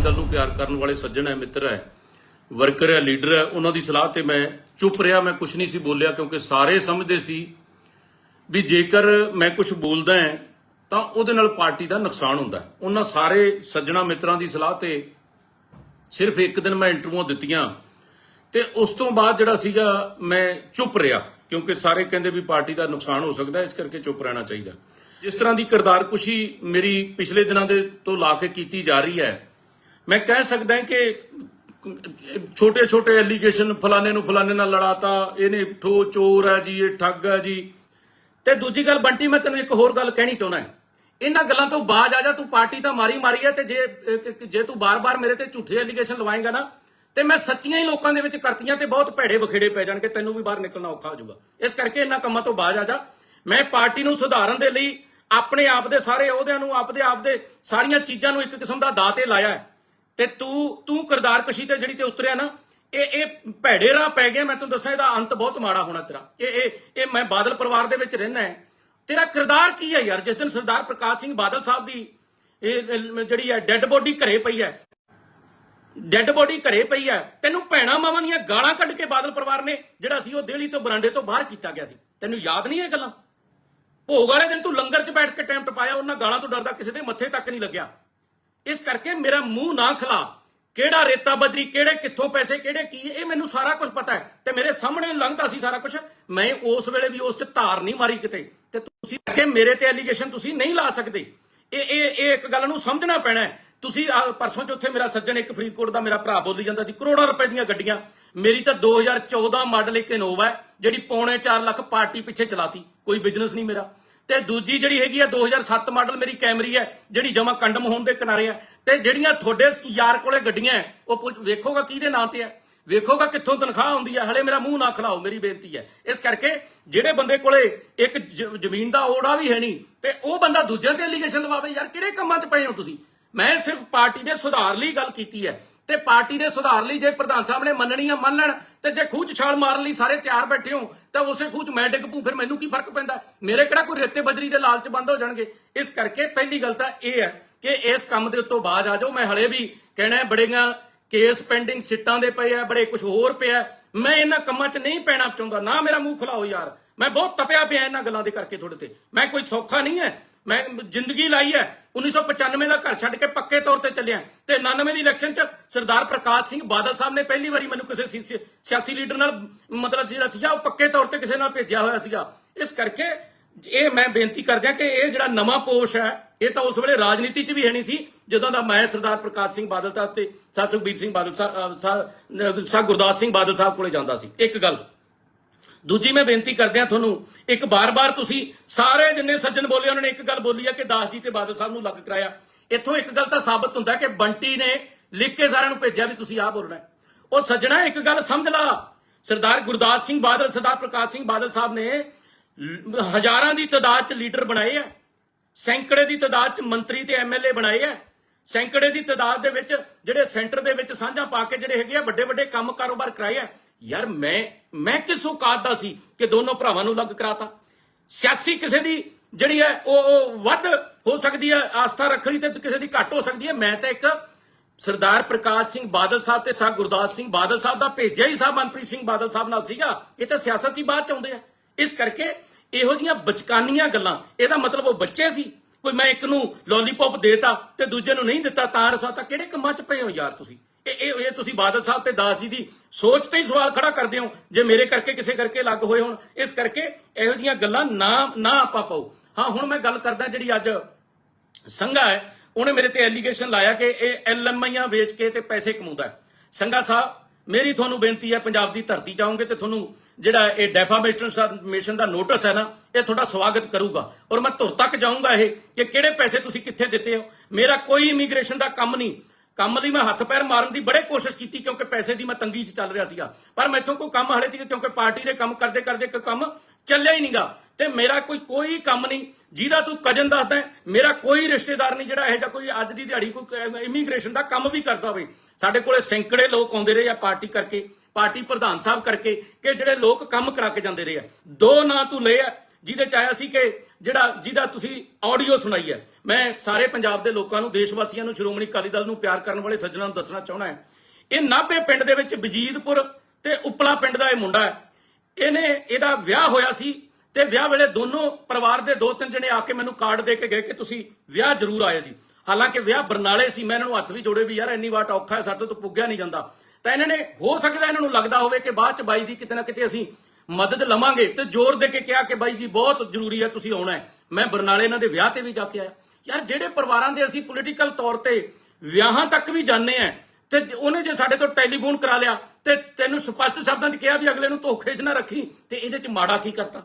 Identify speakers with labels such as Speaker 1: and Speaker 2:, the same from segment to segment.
Speaker 1: ਅਕਾਲੀ ਦਲ ਨੂੰ ਪਿਆਰ ਕਰਨ ਵਾਲੇ ਸੱਜਣ ਹੈ, ਮਿੱਤਰ ਹੈ, ਵਰਕਰ ਹੈ, ਲੀਡਰ ਹੈ, ਉਹਨਾਂ ਦੀ ਸਲਾਹ ਤੇ ਮੈਂ ਚੁੱਪ ਰਿਹਾ, ਮੈਂ ਕੁਝ ਨਹੀਂ ਸੀ ਬੋਲਿਆ ਕਿਉਂਕਿ ਸਾਰੇ ਸਮਝਦੇ ਸੀ ਵੀ ਜੇਕਰ ਮੈਂ ਕੁਝ ਬੋਲਦਾ ਹਾਂ, ਤਾਂ ਉਹਦੇ ਨਾਲ ਪਾਰਟੀ ਦਾ ਨੁਕਸਾਨ ਹੁੰਦਾ ਉਹਨਾਂ ਸਾਰੇ ਸੱਜਣਾ ਮਿੱਤਰਾਂ ਦੀ ਸਲਾਹ ਤੇ ਸਿਰਫ ਇੱਕ ਦਿਨ ਮੈਂ ਇੰਟਰਵਿਊ ਦਿੱਤੀਆਂ ਤੇ ਉਸ ਤੋਂ ਬਾਅਦ ਜਿਹੜਾ ਸੀਗਾ, ਮੈਂ ਚੁੱਪ ਰਿਹਾ ਕਿਉਂਕਿ ਸਾਰੇ ਕਹਿੰਦੇ ਵੀ ਪਾਰਟੀ ਦਾ ਨੁਕਸਾਨ ਹੋ ਸਕਦਾ ਇਸ ਕਰਕੇ ਚੁੱਪ ਰਹਿਣਾ ਚਾਹੀਦਾ। ਜਿਸ ਤਰ੍ਹਾਂ ਦੀ ਕਿਰਦਾਰਕੁਸ਼ੀ ਮੇਰੀ ਪਿਛਲੇ ਦਿਨਾਂ ਦੇ ਤੋਂ ਲਾ ਕੇ ਕੀਤੀ ਜਾ ਰਹੀ ਹੈ ਮੈਂ ਕਹਿ ਸਕਦਾ ਕਿ ਛੋਟੇ ਛੋਟੇ ਐਲੀਗੇਸ਼ਨ ਫਲਾਣੇ ਨੂੰ ਫਲਾਣੇ ਨਾਲ ਲੜਾਤਾ ਇਹਨੇ ਠੋ ਚੋਰ ਹੈ ਜੀ, ਇਹ ਠੱਗ ਹੈ ਜੀ। ਤੇ ਦੂਜੀ ਗੱਲ, ਬੰਟੀ, ਮੈਂ ਤੈਨੂੰ ਇੱਕ ਹੋਰ ਗੱਲ ਕਹਿਣੀ ਚਾਹੁੰਦਾ ਇਹਨਾਂ ਗੱਲਾਂ ਤੋਂ ਬਾਜ ਆ ਜਾ, ਤੂੰ ਪਾਰਟੀ ਤਾਂ ਮਾਰੀ ਮਾਰੀ ਹੈ ਤੇ ਜੇ ਜੇ ਤੂੰ ਬਾਰ-ਬਾਰ ਮੇਰੇ ਤੇ ਝੂਠੇ ਐਲੀਗੇਸ਼ਨ ਲਵਾਏਗਾ ਨਾ, ਤੇ ਮੈਂ ਸੱਚੀਆਂ ਹੀ ਲੋਕਾਂ ਦੇ ਵਿੱਚ ਕਰਤੀਆਂ ਤੇ ਬਹੁਤ ਭੈੜੇ ਬਖੇੜੇ ਪੈ ਜਾਣਗੇ, ਤੈਨੂੰ ਵੀ ਬਾਹਰ ਨਿਕਲਣਾ ਔਖਾ ਹੋ ਜਾਊਗਾ। ਇਸ ਕਰਕੇ ਇਹਨਾਂ ਕੰਮਾਂ ਤੋਂ ਬਾਜ ਆ ਜਾ। ਮੈਂ ਪਾਰਟੀ ਨੂੰ ਸੁਧਾਰਨ ਦੇ ਲਈ ਆਪਣੇ ਆਪ ਦੇ ਸਾਰੇ ਅਹੁਦਿਆਂ ਨੂੰ, ਆਪਦੇ ਆਪ ਦੇ ਸਾਰੀਆਂ ਚੀਜ਼ਾਂ ਨੂੰ ਇੱਕ ਕਿਸਮ ਦਾ ਦਾਅ ਤੇ ਲਾਇਆ ਹੈ। ਤੇ ਤੂੰ ਤੂੰ ਕਿਰਦਾਰਕਸ਼ੀ ਤੇ ਜਿਹੜੀ ਤੇ ਉਤਰਿਆ ਨਾ, ਇਹ ਇਹ ਭੈੜੇ ਰਾਹ ਪੈ ਗਿਆ, ਮੈਂ ਤੈਨੂੰ ਦੱਸਾਂ, ਇਹਦਾ ਅੰਤ ਬਹੁਤ ਮਾੜਾ ਹੋਣਾ ਤੇਰਾ। ਇਹ ਇਹ ਇਹ ਮੈਂ ਬਾਦਲ ਪਰਿਵਾਰ ਦੇ ਵਿੱਚ ਰਹਿਣਾ ਹੈ। ਤੇਰਾ ਕਿਰਦਾਰ ਕੀ ਹੈ ਯਾਰ? ਜਿਸ ਦਿਨ ਸਰਦਾਰ ਪ੍ਰਕਾਸ਼ ਸਿੰਘ ਬਾਦਲ ਸਾਹਿਬ ਦੀ, ਇਹ ਇਹ ਜਿਹੜੀ ਹੈ ਡੈੱਡ ਬੋਡੀ ਘਰੇ ਪਈ ਹੈ, ਡੈੱਡ ਬੋਡੀ ਘਰੇ ਪਈ ਹੈ, ਤੈਨੂੰ ਭੈਣਾ ਮਾਵਾਂ ਦੀਆਂ ਗਾਲਾਂ ਕੱਢ ਕੇ ਬਾਦਲ ਪਰਿਵਾਰ ਨੇ, ਜਿਹੜਾ ਸੀ ਉਹ ਦੇਹਲੀ ਤੋਂ ਬਰਾਂਡੇ ਤੋਂ ਬਾਹਰ ਕੀਤਾ ਗਿਆ ਸੀ। ਤੈਨੂੰ ਯਾਦ ਨਹੀਂ ਇਹ ਗੱਲਾਂ? ਭੋਗ ਵਾਲੇ ਦਿਨ ਤੂੰ ਲੰਗਰ 'ਚ ਬੈਠ ਕੇ ਟਾਈਮ ਟਪਾਇਆ, ਉਹਨਾਂ ਗਾਲਾਂ ਤੋਂ ਡਰਦਾ ਕਿਸੇ ਦੇ ਮੱਥੇ ਤੱਕ ਨਹੀਂ ਲੱਗਿਆ। ਇਸ ਕਰਕੇ ਮੇਰਾ ਮੂੰਹ ਨਾ ਖਲਾ। ਕਿਹੜਾ ਰੇਤਾ ਬਦਰੀ, ਕਿਹੜੇ ਕਿੱਥੋਂ ਪੈਸੇ, ਕਿਹੜੇ ਕੀ, ਇਹ ਮੈਨੂੰ ਸਾਰਾ ਕੁਝ ਪਤਾ ਹੈ। ਤੇ ਮੇਰੇ ਸਾਹਮਣੇ ਲੰਘਦਾ ਸੀ ਸਾਰਾ ਕੁਝ। ਮੈਂ ਉਸ ਵੇਲੇ ਵੀ ਉਸ 'ਚ ਧਾਰ ਨਹੀਂ ਮਾਰੀ ਕਿਤੇ। ਤੇ ਤੁਸੀਂ ਕਿ ਮੇਰੇ ਤੇ ਐਲੀਗੇਸ਼ਨ ਤੁਸੀਂ ਨਹੀਂ ਲਾ ਸਕਦੇ। ਇਹ ਇਹ ਇਹ ਇੱਕ ਗੱਲ ਨੂੰ ਸਮਝਣਾ ਪੈਣਾ ਹੈ। ਤੁਸੀਂ ਪਰਸੋਂ ਚ ਉੱਥੇ ਮੇਰਾ ਸੱਜਣ ਇੱਕ ਫਰੀਦਕੋਟ ਦਾ ਮੇਰਾ ਭਰਾ ਬੋਲੀ ਜਾਂਦਾ ਸੀ, ਕਰੋੜਾਂ ਰੁਪਏ ਦੀਆਂ ਗੱਡੀਆਂ। ਮੇਰੀ ਤਾਂ 2014 ਮਾਡਲ ਇੱਕ ਇਨੋਵਾ ਹੈ, ਜਿਹੜੀ ਪੌਣੇ 4 ਲੱਖ ਪਾਰਟੀ ਪਿੱਛੇ ਚਲਾਤੀ। ਕੋਈ ਬਿਜ਼ਨਸ ਨਹੀਂ ਮੇਰਾ। ਤੇ ਦੂਜੀ ਜਿਹੜੀ ਹੈਗੀ ਆ 2007 ਮਾਡਲ ਮੇਰੀ ਕੈਮਰੀ ਹੈ, ਜਿਹੜੀ ਜਮਾ ਕੰਡਮ ਹੋਣ ਦੇ ਕਿਨਾਰੇ ਹੈ। ਤੇ ਜਿਹੜੀਆਂ ਤੁਹਾਡੇ ਯਾਰ ਕੋਲੇ ਗੱਡੀਆਂ ਉਹ ਪੁੱਛ- ਵੇਖੋਗਾ ਕਿਹਦੇ ਨਾਂ ਤੇ ਹੈ? ਵੇਖੋਗਾ ਕਿੱਥੋਂ ਤਨਖਾਹ ਹੁੰਦੀ ਹੈ? ਹਲੇ ਮੇਰਾ ਮੂੰਹ ਨਾ ਖਲਾਓ, ਮੇਰੀ ਬੇਨਤੀ ਹੈ। ਇਸ ਕਰਕੇ ਜਿਹੜੇ ਬੰਦੇ ਕੋਲੇ ਇੱਕ ਜ਼ਮੀਨ ਦਾ ਓੜਾ ਵੀ ਹੈ ਨਹੀਂ, ਤੇ ਉਹ ਬੰਦਾ ਦੂਜਿਆਂ ਤੇ ਐਲੀਗੇਸ਼ਨ ਲਵਾਵੇ, ਯਾਰ ਕਿਹੜੇ ਕੰਮਾਂ 'ਚ ਪਏ ਹੋ ਤੁਸੀਂ? ਮੈਂ ਸਿਰਫ ਪਾਰਟੀ ਦੇ ਸੁਧਾਰ ਲਈ ਗੱਲ ਕੀਤੀ ਹੈ। ਤੇ ਪਾਰਟੀ ਦੇ ਸੁਧਾਰ ਲਈ ਜੇ ਪ੍ਰਧਾਨ ਸਾਹਿਬ ਨੇ ਮੰਨਣੀ ਆ, ਮੰਨ ਲੈਣ, ਤੇ ਜੇ ਖੂਚ ਛਾਲ ਮਾਰਨ ਲਈ ਸਾਰੇ ਤਿਆਰ ਬੈਠੇ ਹੋ, ਤਾਂ ਉਸੇ ਖੂਚ ਮੈਂ ਡਿੱਗ ਪੂ ਫਿਰ ਮੈਨੂੰ ਕੀ ਫ਼ਰਕ ਪੈਂਦਾ? ਮੇਰੇ ਕਿਹੜਾ ਕੋਈ ਰੇਤੇ ਬਜਰੀ ਦੇ ਲਾਲਚ ਬੰਦ ਹੋ ਜਾਣਗੇ? ਇਸ ਕਰਕੇ ਪਹਿਲੀ ਗੱਲ ਤਾਂ ਇਹ ਹੈ ਕਿ ਇਸ ਕੰਮ ਦੇ ਉੱਤੋਂ ਬਾਅਦ ਆ ਜਾਓ। ਮੈਂ ਹਲੇ ਵੀ ਕਹਿਣਾ ਬੜੀਆਂ ਕੇਸ ਪੈਂਡਿੰਗ ਸਿੱਟਾਂ ਦੇ ਪਏ ਆ, ਬੜੇ ਕੁਝ ਹੋਰ ਪਿਆ ਮੈਂ ਇਹਨਾਂ ਕੰਮਾਂ 'ਚ ਨਹੀਂ ਪੈਣਾ ਚਾਹੁੰਦਾ। ਨਾ ਮੇਰਾ ਮੂੰਹ ਖੁਲਾਓ ਯਾਰ। ਮੈਂ ਬਹੁਤ ਤਪਿਆ ਪਿਆ ਇਹਨਾਂ ਗੱਲਾਂ ਦੇ ਕਰਕੇ ਤੁਹਾਡੇ ਤੇ। ਮੈਂ ਕੋਈ ਸੌਖਾ ਨਹੀਂ ਹੈ। ਮੈਂ ਜ਼ਿੰਦਗੀ ਲਾਈ ਹੈ। 1995 ਦਾ ਘਰ ਛੱਡ ਕੇ ਪੱਕੇ ਤੌਰ ਤੇ ਚੱਲਿਆ। ਤੇ 99 ਦੀ ਇਲੈਕਸ਼ਨ 'ਚ ਸਰਦਾਰ ਪ੍ਰਕਾਸ਼ ਸਿੰਘ ਬਾਦਲ ਸਾਹਿਬ ਨੇ ਪਹਿਲੀ ਵਾਰੀ ਮੈਨੂੰ ਕਿਸੇ ਸਿਆਸੀ ਲੀਡਰ ਨਾਲ ਮਤਲਬ ਜਿਹੜਾ ਸੀਗਾ, ਉਹ ਪੱਕੇ ਤੌਰ ਤੇ ਕਿਸੇ ਨਾਲ ਭੇਜਿਆ ਹੋਇਆ ਸੀਗਾ। ਇਸ ਕਰਕੇ ਇਹ ਮੈਂ ਬੇਨਤੀ ਕਰਦਿਆਂ ਕਿ ਇਹ ਜਿਹੜਾ ਨਵਾਂ ਪੋਸ਼ ਹੈ, ਇਹ ਤਾਂ ਉਸ ਵੇਲੇ ਰਾਜਨੀਤੀ 'ਚ ਵੀ ਹੈ ਨਹੀਂ ਸੀ, ਜਦੋਂ ਦਾ ਮੈਂ ਸਰਦਾਰ ਪ੍ਰਕਾਸ਼ ਸਿੰਘ ਬਾਦਲ ਸਾਹਿਬ ਤੇ ਸਾ ਸੁਖਬੀਰ ਸਿੰਘ ਬਾਦਲ ਸਾਹਿਬ ਸਾਹਿਬ ਗੁਰਦਾਸ ਸਿੰਘ ਬਾਦਲ ਸਾਹਿਬ ਕੋਲੇ ਜਾਂਦਾ ਸੀ। ਇੱਕ ਗੱਲ। ਦੂਜੀ ਮੈਂ ਬੇਨਤੀ ਕਰਦਿਆਂ ਤੁਹਾਨੂੰ, ਇੱਕ ਬਾਰ-ਬਾਰ ਤੁਸੀਂ ਸਾਰੇ ਜਿੰਨੇ ਸੱਜਣ ਬੋਲੇ, ਉਹਨਾਂ ਨੇ ਇੱਕ ਗੱਲ ਬੋਲੀ ਹੈ ਕਿ ਦਾਸ ਜੀ ਤੇ ਬਾਦਲ ਸਾਹਿਬ ਨੂੰ ਲੱਗ ਕਰਾਇਆ। ਇੱਥੋਂ ਇੱਕ ਗੱਲ ਤਾਂ ਸਾਬਤ ਹੁੰਦਾ ਕਿ ਬੰਟੀ ਨੇ ਲਿਖ ਕੇ ਸਾਰਿਆਂ ਨੂੰ ਭੇਜਿਆ ਵੀ ਤੁਸੀਂ ਆਹ ਬੋਲਣਾ ਉਹ ਸੱਜਣਾ, ਇੱਕ ਗੱਲ ਸਮਝ ਲਾ। ਸਰਦਾਰ ਗੁਰਦਾਸ ਸਿੰਘ ਬਾਦਲ, ਸਰਦਾਰ ਪ੍ਰਕਾਸ਼ ਸਿੰਘ ਬਾਦਲ ਸਾਹਿਬ ਨੇ ਹਜ਼ਾਰਾਂ ਦੀ ਤਾਦਾਦ 'ਚ ਲੀਡਰ ਬਣਾਏ ਆ। ਸੈਂਕੜੇ ਦੀ ਤਾਦਾਦ 'ਚ ਮੰਤਰੀ ਤੇ ਐਮਐਲਏ ਬਣਾਏ ਆ। ਸੈਂਕੜੇ ਦੀ ਤਾਦਾਦ ਦੇ ਵਿੱਚ ਜਿਹੜੇ ਸੈਂਟਰ ਦੇ ਵਿੱਚ ਸਾਂਝਾ ਪਾ ਕੇ ਜਿਹੜੇ ਹੈਗੇ ਆ ਵੱਡੇ ਵੱਡੇ ਕੰਮ ਕਾਰੋਬਾਰ ਕਰਾਏ ਆ ਯਾਰ ਮੈਂ ਮੈਂ ਕਿਸ ਔਕਾਤ ਦਾ ਸੀ ਕਿ ਦੋਨੋਂ ਭਰਾਵਾਂ ਨੂੰ ਲੱਗ ਕਰਾਤਾ? ਸਿਆਸੀ ਕਿਸੇ ਦੀ ਜਿਹੜੀ ਹੈ, ਉਹ ਉਹ ਵੱਧ ਹੋ ਸਕਦੀ ਹੈ, ਆਸਥਾ ਰੱਖਣੀ ਤੇ ਕਿਸੇ ਦੀ ਘੱਟ ਹੋ ਸਕਦੀ ਹੈ। ਮੈਂ ਤਾਂ ਇੱਕ ਸਰਦਾਰ ਪ੍ਰਕਾਸ਼ ਸਿੰਘ ਬਾਦਲ ਸਾਹਿਬ ਤੇ ਸਾਹ ਗੁਰਦਾਸ ਸਿੰਘ ਬਾਦਲ ਸਾਹਿਬ ਦਾ ਭੇਜਿਆ ਹੀ ਸਾਹਿਬ ਮਨਪ੍ਰੀਤ ਸਿੰਘ ਬਾਦਲ ਸਾਹਿਬ ਨਾਲ ਸੀਗਾ। ਇਹ ਤਾਂ ਸਿਆਸਤ ਹੀ ਬਾਅਦ ਚ ਆਉਂਦੇ ਆ। ਇਸ ਕਰਕੇ ਇਹੋ ਜੀਆਂ ਬਚਕਾਨੀਆਂ ਗੱਲਾਂ, ਇਹਦਾ ਮਤਲਬ ਉਹ ਬੱਚੇ ਸੀ। ਕੋਈ ਮੈਂ ਇੱਕ ਨੂੰ ਲੋਲੀਪੌਪ ਦੇਤਾ ਤੇ ਦੂਜੇ ਨੂੰ ਨਹੀਂ ਦਿੱਤਾ, ਤਾਂ ਰਸਾਤਾ ਕਿਹੜੇ ਕੰਮਾਂ 'ਚ ਪਏ ਹੋ ਯਾਰ ਤੁਸੀਂ? ਇਹ ਇਹ ਇਹ ਤੁਸੀਂ ਬਾਦਲ ਸਾਹਿਬ ਤੇ ਦਾਸ ਜੀ ਦੀ ਸੋਚ ਤੇ ਹੀ ਸਵਾਲ ਖੜਾ ਕਰਦੇ ਹੋ, ਜੇ ਮੇਰੇ ਕਰਕੇ ਕਿਸੇ ਕਰਕੇ ਲੱਗ ਹੋਏ ਹੋਣ, ਇਸ ਕਰਕੇ ਇਹੋ ਜੀਆਂ ਗੱਲਾਂ ਨਾ ਨਾ ਆਪਾਂ ਪਾਓ। ਹਾਂ, ਹੁਣ ਮੈਂ ਗੱਲ ਕਰਦਾ ਜਿਹੜੀ ਅੱਜ ਸੰਘਾ ਹੈ, ਉਹਨੇ ਮੇਰੇ ਤੇ ਐਲੀਗੇਸ਼ਨ ਲਾਇਆ ਕਿ ਇਹ ਐਲਐਮਆਈਆਂ ਵੇਚ ਕੇ ਤੇ ਪੈਸੇ ਕਮਾਉਂਦਾ ਹੈ। ਸੰਘਾ ਸਾਹਿਬ, ਮੇਰੀ ਤੁਹਾਨੂੰ ਬੇਨਤੀ ਹੈ, ਪੰਜਾਬ ਦੀ ਧਰਤੀ ਜਾਓਗੇ ਤੇ ਤੁਹਾਨੂੰ ਜਿਹੜਾ ਇਹ ਡੈਫਾਮੇਸ਼ਨ ਦਾ ਨੋਟਿਸ ਹੈ ਨਾ, ਇਹ ਤੁਹਾਡਾ ਸਵਾਗਤ ਕਰੂਗਾ। ਔਰ ਮੈਂ ਧੁਰ ਤੱਕ ਜਾਊਂਗਾ ਇਹ, ਕਿ ਕਿਹੜੇ ਪੈਸੇ ਤੁਸੀਂ ਕਿੱਥੇ ਦਿੱਤੇ ਹੋ? ਮੇਰਾ ਕੋਈ ਇਮੀਗ੍ਰੇਸ਼ਨ ਦਾ ਕੰਮ ਨਹੀਂ। ਕੰਮ ਲਈ ਮੈਂ ਹੱਥ ਪੈਰ ਮਾਰਨ ਦੀ ਬੜੇ ਕੋਸ਼ਿਸ਼ ਕੀਤੀ ਕਿਉਂਕਿ ਪੈਸੇ ਦੀ ਮੈਂ ਤੰਗੀ 'ਚ ਚੱਲ ਰਿਹਾ ਸੀਗਾ। ਪਰ ਮੈਥੋਂ ਕੋਈ ਕੰਮ ਹਲੇ ਤੱਕ ਕਿਉਂਕਿ ਪਾਰਟੀ ਦੇ ਕੰਮ ਕਰਦੇ ਕਰਦੇ ਕੋਈ ਕੰਮ ਚੱਲਿਆ ਹੀ ਨਹੀਂਗਾ। ਤੇ ਮੇਰਾ ਕੋਈ ਕੋਈ ਕੰਮ ਨਹੀਂ। ਜਿਹਦਾ ਤੂੰ ਕਜਨ ਦੱਸਦਾ ਮੇਰਾ ਕੋਈ ਰਿਸ਼ਤੇਦਾਰ ਨਹੀਂ ਜਿਹੜਾ ਇਹੋ ਜਿਹਾ ਕੋਈ ਅੱਜ ਦੀ ਦਿਹਾੜੀ ਕੋਈ ਇਮੀਗ੍ਰੇਸ਼ਨ ਦਾ ਕੰਮ ਵੀ ਕਰਦਾ ਹੋਵੇ। ਸਾਡੇ ਕੋਲੇ ਸੈਂਕੜੇ ਲੋਕ ਆਉਂਦੇ ਰਹੇ ਆ ਪਾਰਟੀ ਕਰਕੇ, ਪਾਰਟੀ ਪ੍ਰਧਾਨ ਸਾਹਿਬ ਕਰਕੇ ਕਿ ਜਿਹੜੇ ਲੋਕ ਕੰਮ ਕਰਾ ਕੇ ਜਾਂਦੇ ਰਹੇ ਆ। ਦੋ ਨਾਂ ਤੂੰ ਲਏ ਆ ਜਿਹਦੇ ਚ ਆਇਆ ਸੀ ਕਿ ਜਿਹੜਾ ਜਿਹਦਾ ਤੁਸੀਂ ਆਡੀਓ ਸੁਣਾਈ ਹੈ। ਮੈਂ ਸਾਰੇ ਪੰਜਾਬ ਦੇ ਲੋਕਾਂ ਨੂੰ ਦੇਸ਼ ਵਾਸੀਆਂ ਨੂੰ, ਸ਼੍ਰੋਮਣੀ ਅਕਾਲੀ ਦਲ ਨੂੰ ਪਿਆਰ ਕਰਨ ਵਾਲੇ ਸੱਜਣਾਂ ਨੂੰ ਦੱਸਣਾ ਚਾਹਣਾ ਹੈ। ਇਹ ਨਾਭੇ ਪਿੰਡ ਦੇ ਵਿੱਚ ਬਜੀਦਪੁਰ ਤੇ ਉਪਲਾ ਪਿੰਡ ਦਾ ਇਹ ਮੁੰਡਾ ਹੈ। ਇਹਨੇ ਇਹਦਾ ਵਿਆਹ ਹੋਇਆ ਸੀ ਤੇ ਵਿਆਹ ਵੇਲੇ ਦੋਨੋਂ ਪਰਿਵਾਰ ਦੇ ਦੋ ਤਿੰਨ ਜਣੇ ਆ ਕੇ ਮੈਨੂੰ ਕਾਰਡ ਦੇ ਕੇ ਗਏ ਕਿ ਤੁਸੀਂ ਵਿਆਹ ਜ਼ਰੂਰ ਆਇਓ ਜੀ। ਹਾਲਾਂਕਿ ਵਿਆਹ ਬਰਨਾਲੇ ਸੀ, ਮੈਂ ਇਹਨਾਂ ਨੂੰ ਹੱਥ ਵੀ ਜੋੜੇ ਵੀ, ਯਾਰ ਇੰਨੀ ਵਾਟ ਔਖਾ ਹੈ, ਸਾਡੇ ਤੋਂ ਪੁੱਗਿਆ ਨਹੀਂ ਜਾਂਦਾ। ਤਾਂ ਇਹਨਾਂ ਨੇ, ਹੋ ਸਕਦਾ ਇਹਨਾਂ ਨੂੰ ਲੱਗਦਾ ਹੋਵੇ ਕਿ ਬਾਅਦ ਚ ਬਾਈ ਦੀ ਕਿਤੇ ਨਾ ਕਿਤੇ ਅਸੀਂ ਮਦਦ ਲਵਾਂਗੇ ਤੇ ਜ਼ੋਰ ਦੇ ਕੇ ਕਿਹਾ ਕਿ ਬਾਈ ਜੀ, ਬਹੁਤ ਜ਼ਰੂਰੀ ਹੈ, ਤੁਸੀਂ ਆਉਣਾ ਹੈ। ਮੈਂ ਬਰਨਾਲੇ ਇਹਨਾਂ ਦੇ ਵਿਆਹ ਤੇ ਵੀ ਜਾ ਕੇ ਆਇਆ। ਯਾਰ, ਜਿਹੜੇ ਪਰਿਵਾਰਾਂ ਦੇ ਅਸੀਂ ਪੋਲੀਟੀਕਲ ਤੌਰ ਤੇ ਵਿਆਹਾਂ ਤੱਕ ਵੀ ਜਾਂਦੇ ਆ ਤੇ ਉਹਨੇ ਜੇ ਸਾਡੇ ਤੋਂ ਟੈਲੀਫੋਨ ਕਰਾ ਲਿਆ ਤੇ ਤੈਨੂੰ ਸਪਸ਼ਟ ਸ਼ਬਦਾਂ 'ਚ ਕਿਹਾ ਵੀ ਅਗਲੇ ਨੂੰ ਧੋਖੇ 'ਚ ਨਾ ਰੱਖੀ ਤੇ ਇਹਦੇ 'ਚ ਮਾੜਾ ਕੀ ਕਰਤਾ?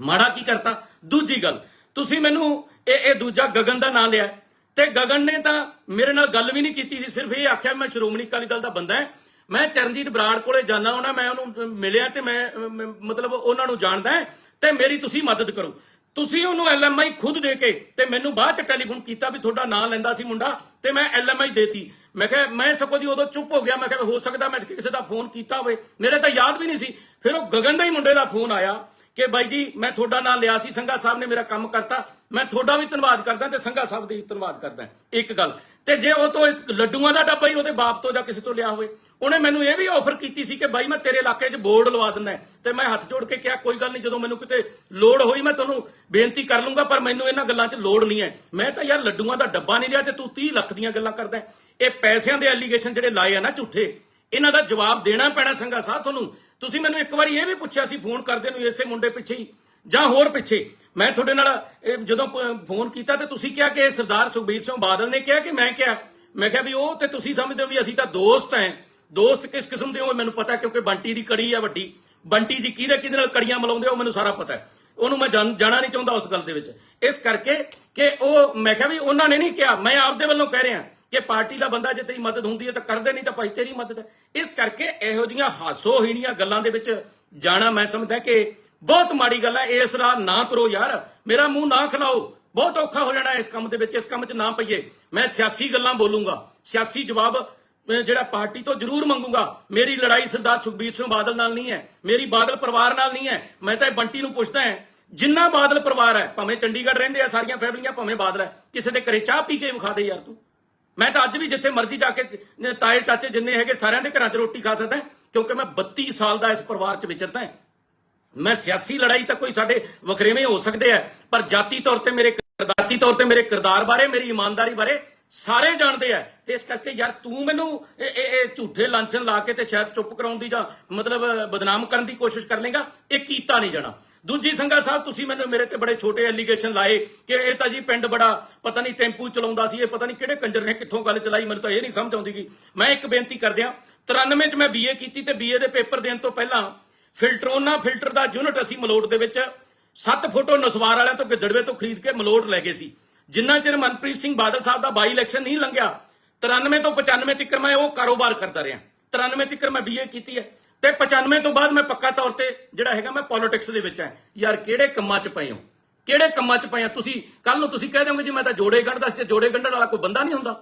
Speaker 1: ਮਾੜਾ ਕੀ ਕਰਤਾ? ਦੂਜੀ ਗੱਲ, ਤੁਸੀਂ ਮੈਨੂੰ ਇਹ ਇਹ ਦੂਜਾ ਗਗਨ ਦਾ ਨਾਮ ਲਿਆ ਤੇ ਗਗਨ ਨੇ ਤਾਂ ਮੇਰੇ ਨਾਲ ਗੱਲ ਵੀ ਨਹੀਂ ਕੀਤੀ ਸੀ, ਸਿਰਫ ਇਹ ਆਖਿਆ, ਮੈਂ ਸ਼੍ਰੋਮਣੀ ਅਕਾਲੀ ਦਲ ਦਾ ਬੰਦਾ ਹਾਂ। ਮੈਂ ਚਰਨਜੀਤ ਬਰਾੜ ਕੋਲੇ ਜਾਣਾ ਹੁੰਦਾ, ਮੈਂ ਉਹਨੂੰ ਮਿਲਿਆ ਤੇ ਮੈਂ, ਮਤਲਬ ਉਹਨਾਂ ਨੂੰ ਜਾਣਦਾ ਹਾਂ, ਤੇ ਮੇਰੀ ਤੁਸੀਂ ਮਦਦ ਕਰੋ। ਤੁਸੀਂ ਉਹਨੂੰ ਐਲਐਮਆਈ ਖੁਦ ਦੇ ਕੇ ਤੇ ਮੈਨੂੰ ਬਾਅਦ ਚ ਟੈਲੀਫੋਨ ਕੀਤਾ ਵੀ ਤੁਹਾਡਾ ਨਾਂ ਲੈਂਦਾ ਸੀ ਮੁੰਡਾ, ਤੇ ਮੈਂ ਐਲਐਮਆਈ ਦੇਤੀ। ਮੈਂ ਕਿਹਾ, ਮੈਂ ਸਗੋਂ ਦੀ ਉਦੋਂ ਚੁੱਪ ਹੋ ਗਿਆ, ਮੈਂ ਕਿਹਾ, ਹੋ ਸਕਦਾ ਮੈਂ ਕਿਸੇ ਦਾ ਫੋਨ ਕੀਤਾ ਹੋਵੇ। ਮੇਰੇ ਤਾਂ ਯਾਦ ਵੀ ਨਹੀਂ ਸੀ। ਫਿਰ ਉਹ ਗਗਨ ਦਾ ਹੀ ਮੁੰਡੇ ਦਾ ਫੋਨ ਆਇਆ। ਕਿ ਬਾਈ ਜੀ, ਮੈਂ ਤੁਹਾਡਾ ਨਾਂ ਲਿਆ ਸੀ, ਸੰਘਾ ਸਾਹਿਬ ਨੇ ਮੇਰਾ ਕੰਮ ਕਰਤਾ। ਮੈਂ ਤੁਹਾਡਾ ਵੀ ਧੰਨਵਾਦ ਕਰਦਾ ਤੇ ਸੰਘਾ ਸਾਹਿਬ ਦਾ ਵੀ ਧੰਨਵਾਦ ਕਰਦਾ। ਇੱਕ ਗੱਲ। ਤੇ ਜੇ ਉਹ ਤੋਂ ਲੱਡੂਆਂ ਦਾ ਡੱਬਾ ਹੀ ਉਹਦੇ ਬਾਪ ਤੋਂ ਜਾਂ ਕਿਸੇ ਤੋਂ ਲਿਆ ਹੋਵੇ, ਉਹਨੇ ਮੈਨੂੰ ਇਹ ਵੀ ਆਫਰ ਕੀਤੀ ਸੀ ਕਿ ਬਾਈ, ਮੈਂ ਤੇਰੇ ਇਲਾਕੇ 'ਚ ਬੋਰਡ ਲਵਾ ਦਿੰਦਾ ਤੇ ਮੈਂ ਹੱਥ ਜੋੜ ਕੇ ਕਿਹਾ, ਕੋਈ ਗੱਲ ਨਹੀਂ, ਜਦੋਂ ਮੈਨੂੰ ਕਿਤੇ ਲੋੜ ਹੋਈ, ਮੈਂ ਤੁਹਾਨੂੰ ਬੇਨਤੀ ਕਰ ਲੂੰਗਾ, ਪਰ ਮੈਨੂੰ ਇਹਨਾਂ ਗੱਲਾਂ 'ਚ ਲੋੜ ਨਹੀਂ ਹੈ। ਮੈਂ ਤਾਂ ਯਾਰ ਲੱਡੂਆਂ ਦਾ ਡੱਬਾ ਨਹੀਂ ਲਿਆ ਤੇ ਤੂੰ 30 ਲੱਖ ਦੀਆਂ ਗੱਲਾਂ ਕਰਦਾ ਇਹ ਪੈਸਿਆਂ ਦੇ ਐਲੀਗੇਸ਼ਨ ਜਿਹੜੇ ਲਾਏ ਆ ਨਾ ਝੂਠੇ ਇਹਨਾਂ ਦਾ ਜਵਾਬ ਦੇਣਾ ਪੈਣਾ ਸੰਗਾ ਸਾਹਿਬ ਤੁਹਾਨੂੰ। ਤੁਸੀਂ ਮੈਨੂੰ ਇੱਕ ਵਾਰੀ ਇਹ ਵੀ ਪੁੱਛਿਆ ਸੀ, ਫੋਨ ਕਰਦੇ ਨੂੰ ਇਸੇ ਮੁੰਡੇ ਪਿੱਛੇ ਹੀ, ਜਾਂ ਹੋਰ ਪਿੱਛੇ। ਮੈਂ ਤੁਹਾਡੇ ਨਾਲ, ਇਹ ਜਦੋਂ ਫੋਨ ਕੀਤਾ ਤੇ ਤੁਸੀਂ ਕਿਹਾ ਕਿ ਸਰਦਾਰ ਸੁਖਬੀਰ ਸਿੰਘ ਬਾਦਲ ਨੇ ਕਿਹਾ ਕਿ ਮੈਂ ਕਿਹਾ। ਮੈਂ ਕਿਹਾ ਵੀ ਉਹ ਤੇ ਤੁਸੀਂ ਸਮਝਦੇ ਹੋ ਵੀ ਅਸੀਂ ਤਾਂ ਦੋਸਤ ਹਾਂ। ਦੋਸਤ ਕਿਸ ਕਿਸਮ ਦੇ ਹੋ, ਮੈਨੂੰ ਪਤਾ ਕਿਉਂਕਿ ਬੰਟੀ ਦੀ ਕੜੀ ਆ ਵੱਡੀ। ਬੰਟੀ ਜੀ ਕਿਹਦੇ ਕਿਹਦੇ ਨਾਲ ਕੜੀਆਂ ਮਲਾਉਂਦੇ ਉਹ ਮੈਨੂੰ ਸਾਰਾ ਪਤਾ ਹੈ। ਉਹਨੂੰ ਮੈਂ ਜਾਣਾ ਨਹੀਂ ਚਾਹੁੰਦਾ ਉਸ ਗੱਲ ਦੇ ਵਿੱਚ। ਇਸ ਕਰਕੇ ਕਿ ਉਹ, ਮੈਂ ਕਿਹਾ ਵੀ ਉਹਨਾਂ ਨੇ ਨਹੀਂ ਕਿਹਾ, ਮੈਂ ਆਪਦੇ ਵੱਲੋਂ ਕਹਿ ਰਿਹਾ। ਕਿ ਪਾਰਟੀ ਦਾ ਬੰਦਾ ਜੇ ਤੇਰੀ ਮਦਦ ਹੁੰਦੀ ਹੈ ਤਾਂ ਕਰਦੇ ਨਹੀਂ ਤਾਂ ਭਾਈ ਤੇਰੀ ਮਦਦ ਇਸ ਕਰਕੇ ਇਹੋ ਜੀਆਂ ਹਾਸੋਹੀਣੀਆਂ ਗੱਲਾਂ ਦੇ ਵਿੱਚ ਜਾਣਾ ਮੈਂ ਸਮਝਦਾ ਕਿ ਬਹੁਤ ਮਾੜੀ ਗੱਲ ਹੈ। ਇਸ ਰਾਹ ਨਾ ਕਰੋ ਯਾਰ। ਮੇਰਾ ਮੂੰਹ ਨਾ ਖਲਾਓ। ਬਹੁਤ ਔਖਾ ਹੋ ਜਾਣਾ ਇਸ ਕੰਮ ਦੇ ਵਿੱਚ। ਇਸ ਕੰਮ 'ਚ ਨਾ ਪਈਏ। ਮੈਂ ਸਿਆਸੀ ਗੱਲਾਂ ਬੋਲੂੰਗਾ। ਸਿਆਸੀ ਜਵਾਬ ਜਿਹੜਾ ਪਾਰਟੀ ਤੋਂ ਜ਼ਰੂਰ ਮੰਗੂਗਾ। ਮੇਰੀ ਲੜਾਈ ਸਰਦਾਰ ਸੁਖਬੀਰ ਸਿੰਘ ਬਾਦਲ ਨਾਲ ਨਹੀਂ ਹੈ। ਮੇਰੀ ਬਾਦਲ ਪਰਿਵਾਰ ਨਾਲ ਨਹੀਂ ਹੈ। ਮੈਂ ਤਾਂ ਇਹ ਬੰਟੀ ਨੂੰ ਪੁੱਛਦਾ ਹਾਂ, ਜਿੰਨਾ ਬਾਦਲ ਪਰਿਵਾਰ ਹੈ, ਭਾਵੇਂ ਚੰਡੀਗੜ੍ਹ ਰਹਿੰਦੇ ਆ ਸਾਰੀਆਂ ਫੈਮਲੀਆਂ, ਭਾਵੇਂ ਬਾਦਲ ਹੈ, ਕਿਸੇ ਦੇ ਘਰੇ ਚਾਹ ਪੀ ਕੇ ਵਿਖਾ ਦੇ ਯਾਰ ਤੂੰ। ਮੈਂ ਤਾਂ ਅੱਜ ਵੀ ਜਿੱਥੇ ਮਰਜ਼ੀ ਜਾ ਕੇ ਤਾਏ ਚਾਚੇ ਜਿੰਨੇ ਹੈਗੇ ਸਾਰਿਆਂ ਦੇ ਘਰਾਂ 'ਚ ਰੋਟੀ ਖਾ ਸਕਦਾ, ਕਿਉਂਕਿ ਮੈਂ 32 ਸਾਲ ਦਾ ਇਸ ਪਰਿਵਾਰ 'ਚ ਵਿਚਰਦਾ ਮੈਂ ਸਿਆਸੀ ਲੜਾਈ ਤਾਂ ਕੋਈ ਸਾਡੇ ਵਖਰੇਵੇਂ ਹੋ ਸਕਦੇ ਆ, ਪਰ ਜਾਤੀ ਤੌਰ ਤੇ ਮੇਰੇ ਕਰਦਾਤੀ ਤੌਰ ਤੇ ਮੇਰੇ ਕਿਰਦਾਰ ਬਾਰੇ, ਮੇਰੀ ਇਮਾਨਦਾਰੀ ਬਾਰੇ ਸਾਰੇ ਜਾਣਦੇ ਆ। ਤੇ ਇਸ ਕਰਕੇ ਯਾਰ ਤੂੰ ਮੈਨੂੰ ਇਹ ਝੂਠੇ ਲਾਂਛਨ ਲਾ ਕੇ ਤੇ ਸ਼ਾਇਦ ਚੁੱਪ ਕਰਾਉਣ ਦੀ ਜਾਂ ਮਤਲਬ ਬਦਨਾਮ ਕਰਨ ਦੀ ਕੋਸ਼ਿਸ਼ ਕਰ ਲੇਗਾ, ਇਹ ਕੀਤਾ ਨਹੀਂ ਜਾਣਾ। ਦੂਜੀ ਸੰਗਾ ਸਾਹਿਬ, ਤੁਸੀਂ ਮੈਨੂੰ ਮੇਰੇ ਤੇ ਬੜੇ ਛੋਟੇ ਐਲੀਗੇਸ਼ਨ ਲਾਏ ਕਿ ਇਹ ਤਾਂ ਜੀ ਪਿੰਡ ਬੜਾ ਪਤਾ ਨਹੀਂ ਟੈਂਪੂ ਚਲਾਉਂਦਾ ਸੀ, ਇਹ ਪਤਾ ਨਹੀਂ ਕਿਹੜੇ ਕੰਜਰ ਨੇ ਕਿੱਥੋਂ ਗੱਲ ਚਲਾਈ, ਮੈਨੂੰ ਤਾਂ ਇਹ ਨਹੀਂ ਸਮਝ ਆਉਂਦੀ ਗੀ। ਮੈਂ ਇੱਕ ਬੇਨਤੀ ਕਰਦਿਆਂ 93 ਚ ਮੈਂ ਬੀਏ ਕੀਤੀ ਤੇ ਬੀਏ ਦੇ ਪੇਪਰ ਦੇਣ ਤੋਂ ਪਹਿਲਾਂ ਫਿਲਟਰੋਨਾ ਫਿਲਟਰ ਦਾ ਯੂਨਿਟ ਅਸੀਂ ਮਲੋਟ ਦੇ ਵਿੱਚ 7 ਫੋਟੋ ਨਸਵਾਰ ਵਾਲਿਆਂ ਤੋਂ ਗਿੱਦੜਵੇ ਤੋਂ ਖਰੀਦ ਕੇ ਮਲੋਟ ਲੈ ਗਏ ਸੀ। ਜਿੰਨਾ ਚਿਰ ਮਨਪ੍ਰੀਤ ਸਿੰਘ ਬਾਦਲ ਸਾਹਿਬ ਦਾ ਬਾਈ ਇਲੈਕਸ਼ਨ ਨਹੀਂ ਲੰਘਿਆ 93 ਤੋਂ 95 ਤੱਕ ਮੈਂ ਉਹ ਕਾਰੋਬਾਰ ਕਰਦਾ ਰਿਹਾ। 93 ਤੱਕ ਮੈਂ ਬੀਏ ਕੀਤੀ ਹੈ। ਤੇ 95 ਤੋਂ ਬਾਅਦ ਮੈਂ ਪੱਕਾ ਤੌਰ ਤੇ ਜਿਹੜਾ ਹੈਗਾ ਮੈਂ ਪੋਲਿਟਿਕਸ ਦੇ ਵਿੱਚ ਆ ਯਾਰ, ਕਿਹੜੇ ਕੰਮਾਂ 'ਚ ਪਏ ਹੋ? ਕਿਹੜੇ ਕੰਮਾਂ 'ਚ ਪਏ ਆ ਤੁਸੀਂ ਕੱਲ ਨੂੰ ਤੁਸੀਂ ਕਹਿ ਦੋਗੇ ਜੀ ਮੈਂ ਤਾਂ ਜੋੜੇ ਗੰਢਦਾ ਸੀ ਤੇ ਜੋੜੇ ਗੰਢਣ ਵਾਲਾ ਕੋਈ ਬੰਦਾ ਨਹੀਂ ਹੁੰਦਾ।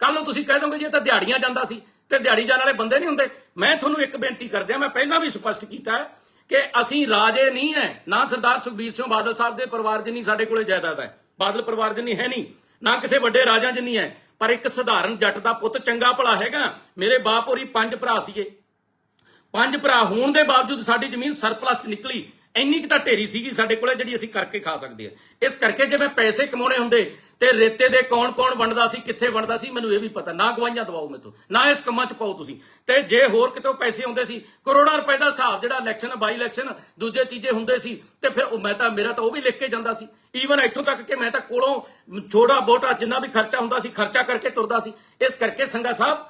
Speaker 1: ਕੱਲ ਨੂੰ ਤੁਸੀਂ ਕਹਿ ਦੋਗੇ ਜੀ ਇਹ ਤਾਂ ਦਿਹਾੜੀਆਂ ਜਾਂਦਾ ਸੀ ਤੇ ਦਿਹਾੜੀ ਜਾਣ ਵਾਲੇ ਬੰਦੇ ਨਹੀਂ ਹੁੰਦੇ। ਮੈਂ ਤੁਹਾਨੂੰ ਇੱਕ ਬੇਨਤੀ ਕਰਦਿਆਂ ਮੈਂ ਪਹਿਲਾਂ ਵੀ ਸਪਸ਼ਟ ਕੀਤਾ ਹੈ ਕਿ ਅਸੀਂ ਰਾਜੇ ਨਹੀਂ ਹੈ। ਨਾ ਸਰਦਾਰ ਸੁਖਬੀਰ ਸਿੰਘ ਬਾਦਲ ਸਾਹਿਬ ਦੇ ਪਰਿਵਾਰ ਜਿੰਨੀ ਸਾਡੇ ਕੋਲੇ ਜਾਇਦਾਦ ਹੈ। ਬਾਦਲ ਪਰਿਵਾਰ ਜਿੰਨੀ ਹੈ ਨਹੀਂ, ਨਾ ਕਿਸੇ ਵੱਡੇ ਰਾਜਾਂ ਜਿੰਨੀ ਹੈ। ਪਰ ਇੱਕ ਸਧਾਰਨ ਜੱਟ ਦਾ ਪੁੱਤ ਚੰਗਾ ਭਲਾ ਹੈਗਾ। ਮੇਰੇ ਬਾਪ ਹੋਰੀ ਪੰਜ ਭਰਾ ਸੀਗੇ। ਪੰਜ ਭਰਾ ਹੋਣ ਦੇ ਬਾਵਜੂਦ ਸਾਡੀ ਜ਼ਮੀਨ ਸਰਪਲਸ 'ਚ ਨਿਕਲੀ, ਇੰਨੀ ਕੁ ਤਾਂ ਢੇਰੀ ਸੀਗੀ ਸਾਡੇ ਕੋਲੇ ਜਿਹੜੀ ਅਸੀਂ ਕਰਕੇ ਖਾ ਸਕਦੇ ਆ ਇਸ ਕਰਕੇ ਜੇ ਮੈਂ ਪੈਸੇ ਕਮਾਉਣੇ ਹੁੰਦੇ ਤੇ ਰੇਤੇ ਦੇ ਕੌਣ ਕੌਣ ਵੰਡਦਾ ਸੀ, ਕਿੱਥੇ ਵੰਡਦਾ ਸੀ, ਮੈਨੂੰ ਇਹ ਵੀ ਪਤਾ। ਨਾ ਗਵਾਈਆਂ ਦਵਾਓ ਮੇਤੋਂ ਨਾ ਇਸ ਕੰਮਾਂ 'ਚ ਪਾਓ ਤੁਸੀਂ। ਤੇ ਜੇ ਹੋਰ ਕਿਤੋਂ ਪੈਸੇ ਆਉਂਦੇ ਸੀ, ਕਰੋੜਾਂ ਰੁਪਏ ਦਾ ਹਿਸਾਬ ਜਿਹੜਾ ਇਲੈਕਸ਼ਨ ਬਾਈ ਇਲੈਕਸ਼ਨ ਦੂਜੇ ਚੀਜ਼ੇ ਹੁੰਦੇ ਸੀ, ਤੇ ਫਿਰ ਉਹ ਮੈਂ ਤਾਂ, ਮੇਰਾ ਤਾਂ ਉਹ ਵੀ ਲਿਖ ਕੇ ਜਾਂਦਾ ਸੀ। ਈਵਨ ਇੱਥੋਂ ਤੱਕ ਕਿ ਮੈਂ ਤਾਂ ਕੋਲੋਂ ਛੋੜਾ ਬੋਟਾ ਜਿੰਨਾ ਵੀ ਖਰਚਾ ਹੁੰਦਾ ਸੀ, ਖਰਚਾ ਕਰਕੇ ਤੁਰਦਾ ਸੀ। ਇਸ ਕਰਕੇ ਸੰਗਾ ਸਾਹਿਬ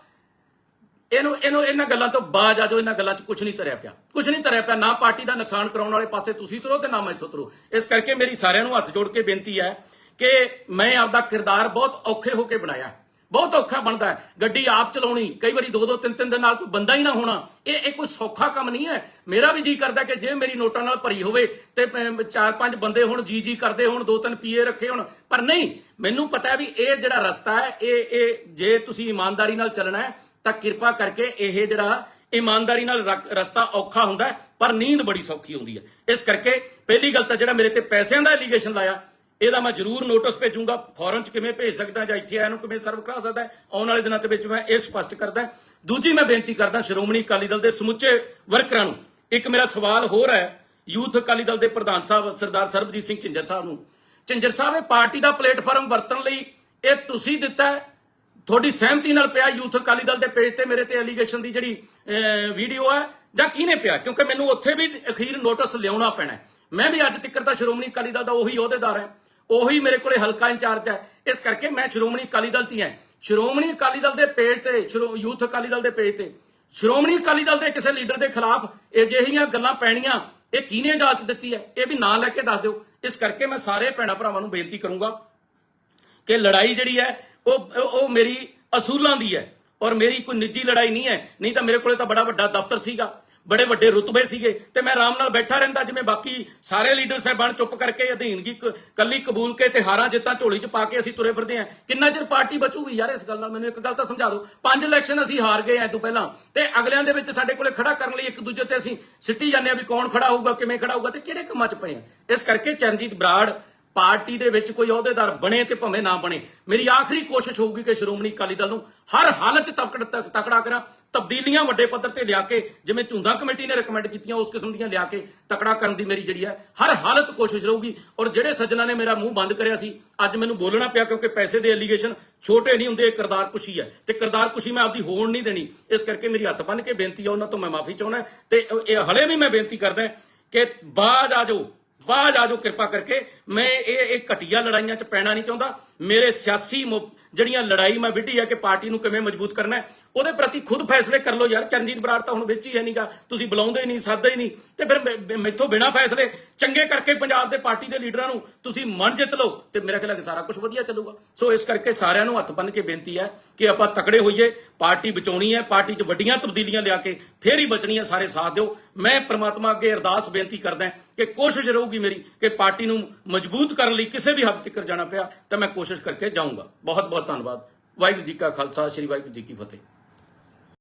Speaker 1: ਇਹਨੂੰ ਇਹਨੂੰ, ਇਹਨਾਂ ਗੱਲਾਂ ਤੋਂ ਬਾਜ ਆ ਜਾਓ, ਇਹਨਾਂ ਗੱਲਾਂ 'ਚ ਕੁਝ ਨਹੀਂ ਧਰਿਆ ਪਿਆ। ਕੁਝ ਨਹੀਂ ਧਰਿਆ ਪਿਆ, ਨਾ ਪਾਰਟੀ ਦਾ ਨੁਕਸਾਨ ਕਰਾਉਣ ਵਾਲੇ ਪਾਸੇ ਤੁਸੀਂ ਤੁਰੋ ਤੇ ਨਾ ਮੈਂ ਇੱਥੋਂ ਤੁਰੋ। ਇਸ ਕਰਕੇ ਮੇਰੀ ਸਾਰਿਆਂ ਨੂੰ ਹੱਥ ਜੋੜ ਕੇ ਬੇਨਤੀ ਹੈ ਕਿ ਮੈਂ ਆਪਦਾ ਕਿਰਦਾਰ ਬਹੁਤ ਔਖੇ ਹੋ ਕੇ ਬਣਾਇਆ। ਬਹੁਤ ਔਖਾ ਬਣਦਾ ਹੈ। ਗੱਡੀ ਆਪ ਚਲਾਉਣੀ, ਕਈ ਵਾਰੀ ਦੋ ਦੋ, ਤਿੰਨ ਤਿੰਨ ਦੇ ਨਾਲ ਕੋਈ ਬੰਦਾ ਹੀ ਨਾ ਹੋਣਾ। ਇਹ ਇਹ ਕੋਈ ਸੌਖਾ ਕੰਮ ਨਹੀਂ ਹੈ। ਮੇਰਾ ਵੀ ਜੀ ਕਰਦਾ ਕਿ ਜੇ ਮੇਰੀ ਨੋਟਾਂ ਨਾਲ ਭਰੀ ਹੋਵੇ ਤੇ ਚਾਰ, ਪੰਜ ਬੰਦੇ ਹੁਣ, ਜੀ ਜੀ ਕਰਦੇ ਹੋਣ, ਦੋ, ਤਿੰਨ ਪੀਏ ਰੱਖੇ ਹੋਣ, ਪਰ ਨਹੀਂ। ਮੈਨੂੰ ਪਤਾ ਵੀ ਇਹ ਜਿਹੜਾ ਰਸਤਾ ਹੈ, ਇਹ ਇਹ ਜੇ ਤੁਸੀਂ ਇਮਾਨਦਾਰੀ ਨਾਲ ਚੱਲਣਾ ਹੈ ਤਾਂ ਕਿਰਪਾ ਕਰਕੇ ਇਹ ਜਿਹੜਾ ਇਮਾਨਦਾਰੀ ਨਾਲ ਰਸਤਾ ਔਖਾ ਹੁੰਦਾ ਪਰ ਨੀਂਦ ਬੜੀ ਸੌਖੀ ਹੁੰਦੀ ਹੈ। ਇਸ ਕਰਕੇ ਪਹਿਲੀ ਗੱਲ ਤਾਂ ਜਿਹੜਾ ਮੇਰੇ ਤੇ ਪੈਸਿਆਂ ਦਾ ਐਲੀਗੇਸ਼ਨ ਲਾਇਆ, ਇਹਦਾ ਮੈਂ ਜ਼ਰੂਰ ਨੋਟਿਸ ਭੇਜੂੰਗਾ ਫੌਰਨ ਚ ਕਿਵੇਂ ਭੇਜ ਸਕਦਾ ਜਾਂ ਇੱਥੇ ਆਇਆ ਨੂੰ ਕਿਵੇਂ ਸਰਵ ਕਰਾ ਸਕਦਾ ਆਉਣ ਵਾਲੇ ਦਿਨਾਂ ਦੇ ਵਿੱਚ ਮੈਂ ਇਹ ਸਪਸ਼ਟ ਕਰਦਾ ਦੂਜੀ ਮੈਂ ਬੇਨਤੀ ਕਰਦਾ ਸ਼੍ਰੋਮਣੀ ਅਕਾਲੀ ਦਲ ਦੇ ਸਮੁੱਚੇ ਵਰਕਰਾਂ ਨੂੰ, ਇੱਕ ਮੇਰਾ ਸਵਾਲ ਹੋਰ ਹੈ, ਯੂਥ ਅਕਾਲੀ ਦਲ ਦੇ ਪ੍ਰਧਾਨ ਸਾਹਿਬ ਸਰਦਾਰ ਸਰਬਜੀਤ ਸਿੰਘ ਝਿੰਜਰ ਸਾਹਿਬ ਨੂੰ। ਝਿੰਜਰ ਸਾਹਿਬ, ਇਹ ਪਾਰਟੀ ਦਾ ਪਲੇਟਫਾਰਮ ਵਰਤਣ ਲਈ ਇਹ ਤੁਸੀਂ ਦਿੱਤਾ ਤੁਹਾਡੀ ਸਹਿਮਤੀ ਨਾਲ ਪਿਆ ਯੂਥ ਅਕਾਲੀ ਦਲ ਦੇ ਪੇਜ ਤੇ ਮੇਰੇ ਤੇ ਐਲੀਗੇਸ਼ਨ ਦੀ ਜਿਹੜੀ ਵੀਡੀਓ ਹੈ, ਜਾਂ ਕਿਹਨੇ ਪਿਆ? ਕਿਉਂਕਿ ਮੈਨੂੰ ਉੱਥੇ ਵੀ ਅਖੀਰ ਨੋਟਿਸ ਲਿਆਉਣਾ ਪੈਣਾ ਮੈਂ ਵੀ ਅੱਜ ਤੱਕ ਤਾਂ ਸ਼੍ਰੋਮਣੀ ਅਕਾਲੀ ਦਲ ਦਾ ਉਹੀ ਅਹੁਦੇਦਾਰ ਹੈ। ਉਹੀ ਮੇਰੇ ਕੋਲੇ ਹਲਕਾ ਇੰਚਾਰਜ ਹੈ। ਇਸ ਕਰਕੇ ਮੈਂ ਸ਼੍ਰੋਮਣੀ ਅਕਾਲੀ ਦਲ 'ਚ ਹੀ ਹਾਂ। ਸ਼੍ਰੋਮਣੀ ਅਕਾਲੀ ਦਲ ਦੇ ਪੇਜ ਤੇ, ਸ਼੍ਰੋ- ਯੂਥ ਅਕਾਲੀ ਦਲ ਦੇ ਪੇਜ ਤੇ, ਸ਼੍ਰੋਮਣੀ ਅਕਾਲੀ ਦਲ ਦੇ ਕਿਸੇ ਲੀਡਰ ਦੇ ਖਿਲਾਫ ਅਜਿਹੀਆਂ ਗੱਲਾਂ ਪੈਣੀਆਂ, ਇਹ ਕਿਹਨੇ ਇਜਾਜ਼ਤ ਦਿੱਤੀ ਹੈ? ਇਹ ਵੀ ਨਾਂ ਲੈ ਕੇ ਦੱਸ ਦਿਓ। ਇਸ ਕਰਕੇ ਮੈਂ ਸਾਰੇ ਭੈਣਾਂ ਭਰਾਵਾਂ ਨੂੰ ਬੇਨਤੀ ਕਰੂੰਗਾ ਕਿ ਲੜਾਈ ਜਿਹੜੀ ਹੈ ਉਹ ਉਹ ਮੇਰੀ ਅਸੂਲਾਂ ਦੀ ਹੈ ਔਰ ਮੇਰੀ ਕੋਈ ਨਿੱਜੀ ਲੜਾਈ ਨਹੀਂ ਹੈ। ਨਹੀਂ ਤਾਂ ਮੇਰੇ ਕੋਲੇ ਤਾਂ ਬੜਾ ਵੱਡਾ ਦਫ਼ਤਰ ਸੀਗਾ। ਬੜੇ ਵੱਡੇ ਰੁਤਬੇ ਸੀਗੇ ਤੇ ਮੈਂ ਆਰਾਮ ਨਾਲ ਬੈਠਾ ਰਹਿੰਦਾ ਜਿਵੇਂ ਬਾਕੀ ਸਾਰੇ ਲੀਡਰ ਸਾਹਿਬਾਨ ਚੁੱਪ ਕਰਕੇ ਅਧੀਨਗੀ ਕ- ਕੱਲੀ ਕਬੂਲ ਕੇ ਤੇ ਹਾਰਾਂ ਜਿੱਤਾਂ ਝੋਲੀ 'ਚ ਪਾ ਕੇ ਅਸੀਂ ਤੁਰੇ ਫਿਰਦੇ ਆਂ ਕਿੰਨਾ ਚਿਰ ਪਾਰਟੀ ਬਚੂਗੀ ਯਾਰ ਇਸ ਗੱਲ ਨਾਲ? ਮੈਨੂੰ ਇੱਕ ਗੱਲ ਤਾਂ ਸਮਝਾ ਦਿਓ। ਪੰਜ ਇਲੈਕਸ਼ਨ ਅਸੀਂ ਹਾਰ ਗਏ ਐ ਤੋਂ ਪਹਿਲਾਂ। ਤੇ ਅਗਲਿਆਂ ਦੇ ਵਿੱਚ ਸਾਡੇ ਕੋਲੇ ਖੜਾ ਕਰਨ ਲਈ ਇੱਕ ਦੂਜੇ ਤੇ ਅਸੀਂ ਸਿੱਟੀ ਜਾਂਦੇ ਆ ਵੀ ਕੌਣ ਖੜਾ ਹੋਊਗਾ, ਕਿਵੇਂ ਖੜਾ ਹੋਊਗਾ ਤੇ ਕਿਹੜੇ ਕੰਮਾਂ 'ਚ ਪਏ ਆ ਇਸ ਕਰਕੇ ਚਰਨਜੀਤ ਬਰਾੜ ਪਾਰਟੀ ਦੇ ਵਿੱਚ ਕੋਈ ਅਹੁਦੇਦਾਰ ਬਣੇ ਤੇ ਭਾਵੇਂ ਨਾ ਬਣੇ, ਮੇਰੀ ਆਖਰੀ ਕੋਸ਼ਿਸ਼ ਹੋਊਗੀ ਕਿ ਸ਼੍ਰੋਮਣੀ ਅਕਾਲੀ ਦਲ ਨੂੰ ਹਰ ਹਾਲਤ 'ਚ ਤਕੜ- ਤਕ- ਤਕੜਾ ਕਰਾਂ, ਤਬਦੀਲੀਆਂ ਵੱਡੇ ਪੱਧਰ ਤੇ ਲਿਆ ਕੇ, ਜਿਵੇਂ ਝੁੰਦਾ ਕਮੇਟੀ ਨੇ ਰეკਮੈਂਡ ਕੀਤੀਆਂ, ਉਸ ਕਿਸਮ ਦੀਆਂ ਲਿਆ ਕੇ ਤਕੜਾ ਕਰਨ ਦੀ ਮੇਰੀ ਜਿਹੜੀ ਹੈ, ਹਰ ਹਾਲਤ ਕੋਸ਼ਿਸ਼ ਰਹੂਗੀ। ਔਰ ਜਿਹੜੇ ਸੱਜਣਾ ਨੇ ਮੇਰਾ ਮੂੰਹ ਬੰਦ ਕਰਿਆ ਸੀ, ਅੱਜ ਮੈਨੂੰ ਬੋਲਣਾ ਪਿਆ ਕਿਉਂਕਿ ਪੈਸੇ ਦੇ ਐਲੀਗੇਸ਼ਨ ਛੋਟੇ ਨਹੀਂ ਹੁੰਦੇ, ਇਹ ਕਰਦਾਰ ਕੁਸ਼ੀ ਹੈ। ਤੇ ਕਿਰਦਾਰ ਕੁਸ਼ੀ ਮੈਂ ਆਪਦੀ ਹੋਣ ਨਹੀਂ ਦੇਣੀ। ਇਸ ਕਰਕੇ ਮੇਰੀ ਹੱਥ ਬੰਨ ਕੇ ਬੇਨਤੀ ਆ ਉਹਨਾਂ ਤੋਂ ਮੈਂ ਮਾਫੀ ਚਾਹੁੰਦਾ, ਤੇ ਇਹ ਹਲੇ ਵੀ ਮੈਂ ਬੇਨਤੀ ਕਰਦਾ ਕਿ ਬਾਜ ਆ ਜਾਓ। ਬਾਜ ਆ ਜਾਓ ਕਿਰਪਾ ਕਰਕੇ। ਮੈਂ ਇਹ ਇਹ ਘਟੀਆ ਲੜਾਈਆਂ 'ਚ ਪੈਣਾ ਨਹੀਂ ਚਾਹੁੰਦਾ। ਮੇਰੇ ਸਿਆਸੀ ਮੁ- ਜਿਹੜੀਆਂ ਲੜਾਈ ਮੈਂ ਵਿੱਢੀ ਹੈ ਕਿ ਪਾਰਟੀ ਨੂੰ ਕਿਵੇਂ ਮਜ਼ਬੂਤ ਕਰਨਾ ਹੈ ਉਹਦੇ ਪ੍ਰਤੀ ਖੁਦ ਫੈਸਲੇ ਕਰ ਲਓ ਯਾਰ ਚਰਨਜੀਤ ਬਰਾੜ ਤਾਂ ਹੁਣ ਵਿੱਚ ਹੀ ਹੈ ਨਹੀਂਗਾ ਤੁਸੀਂ ਬੁਲਾਉਂਦੇ ਹੀ ਨਹੀਂ ਸਾਦੇ ਹੀ ਨਹੀਂ ਤੇ ਫਿਰ ਮੈ- ਮੈ- ਮੈਥੋਂ ਬਿਨਾ ਫੈਸਲੇ ਚੰਗੇ ਕਰਕੇ ਪੰਜਾਬ ਦੇ ਪਾਰਟੀ ਦੇ ਲੀਡਰਾਂ ਨੂੰ ਤੁਸੀਂ ਮਨ ਜਿੱਤ ਲਓ ਤੇ ਮੇਰਾ ਖਿਆਲ ਹੈ ਕਿ ਸਾਰਾ ਕੁਝ ਵਧੀਆ ਚੱਲੂਗਾ। ਸੋ ਇਸ ਕਰਕੇ ਸਾਰਿਆਂ ਨੂੰ ਹੱਥ ਬੰਨ ਕੇ ਬੇਨਤੀ ਹੈ ਕਿ ਆਪਾਂ ਤਕੜੇ ਹੋਈਏ, ਪਾਰਟੀ ਬਚਾਉਣੀ ਹੈ, ਪਾਰਟੀ 'ਚ ਵੱਡੀਆਂ ਤਬਦੀਲੀਆਂ ਲਿਆ ਕੇ ਫੇਰ ਹੀ ਬਚਣੀ ਹੈ ਸਾਰੇ ਸਾਥ ਦਿਓ। ਮੈਂ ਪ੍ਰਮਾਤਮਾ ਅੱਗੇ ਅਰਦਾਸ ਬੇਨਤੀ ਕਰਦਾ ਕਿ ਕੋਸ਼ਿਸ਼ ਰਹੂਗੀ ਮੇਰੀ ਕਿ ਪਾਰਟੀ ਨੂੰ ਮਜ਼ਬੂਤ ਕਰਨ ਲਈ ਕਿਸੇ ਵੀ ਹੱਦ ਤੱਕ ਜਾਣਾ ਪਿਆ ਤਾਂ ਮੈਂ ਕੋਸ਼ਿਸ਼ ਕਰਕੇ ਜਾਊਂਗਾ। ਬਹੁਤ ਬਹੁਤ ਧੰਨਵਾਦ। ਵਾਹਿਗੁਰੂ ਜੀ ਕਾ ਖਾਲਸਾ, ਸ੍ਰੀ ਵਾਹਿਗੁਰੂ ਜੀ ਕੀ ਫਤਿਹ।